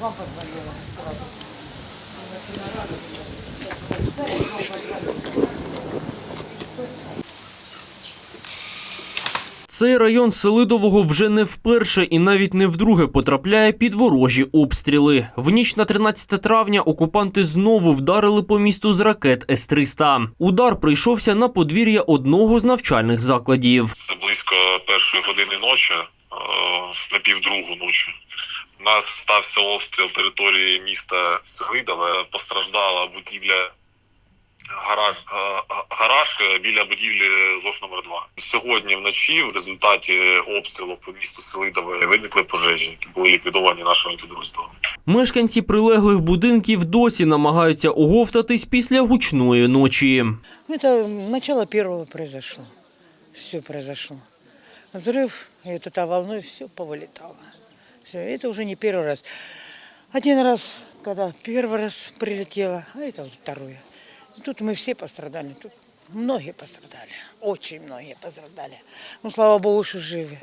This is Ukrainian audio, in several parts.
Вам позвонила сразу. Цей район Селидового вже не вперше і навіть не вдруге потрапляє під ворожі обстріли. В ніч на 13 травня окупанти знову вдарили по місту з ракет С-300. Удар прийшовся на подвір'я одного з навчальних закладів. Це близько першої години ночі, на півдругу ночі. У нас стався обстріл території міста Селидове. Постраждала будівля гараж, е, гараж е, біля будівлі ЗОШ номер 2 Сьогодні вночі в результаті обстрілу по місту Селидове виникли пожежі, які були ліквідовані нашими підрозділами. Мешканці прилеглих будинків досі намагаються оговтатись після гучної ночі. Это начало первого произошло. Все произошло. Взрыв, и вот эта волной все повылетало. Все, это уже не первый раз. Один раз, когда первый раз прилетело, а это вот второе. Тут мы все пострадали. Тут многие пострадали. Очень многие пострадали. Ну, слава богу, что живы.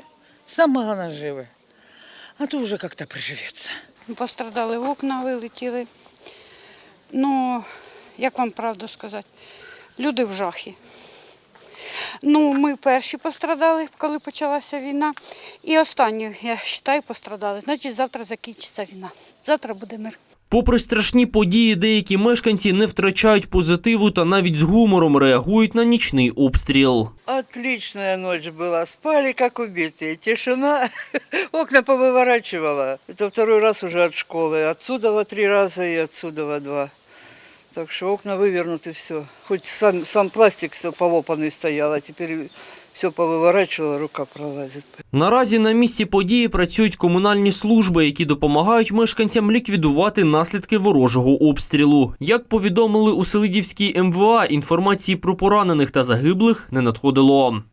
Самое главное, живы. А то уже как-то приживется. Пострадали окна, вилетіли. Ну, як вам правду сказати, люди в жахі. Ну, ми перші пострадали, коли почалася війна. І останні, я вважаю, пострадали. Значить, завтра закінчиться війна. Завтра буде мир. Попри страшні події, деякі мешканці не втрачають позитиву та навіть з гумором реагують на нічний обстріл. Отличная ночь была. Спали как убитые. Тишина. Окна повыворачивала. Это второй раз уже от школы. Отсюда во три раза и отсюда во два. Так что окна вывернуты все. Хоть сам, сам пластик все полопанный стоял, а теперь все повыворачивала, рука пролазит. Наразі на місці події працюють комунальні служби, які допомагають мешканцям ліквідувати наслідки ворожого обстрілу. Як повідомили у Селидівській МВА, інформації про поранених та загиблих не надходило.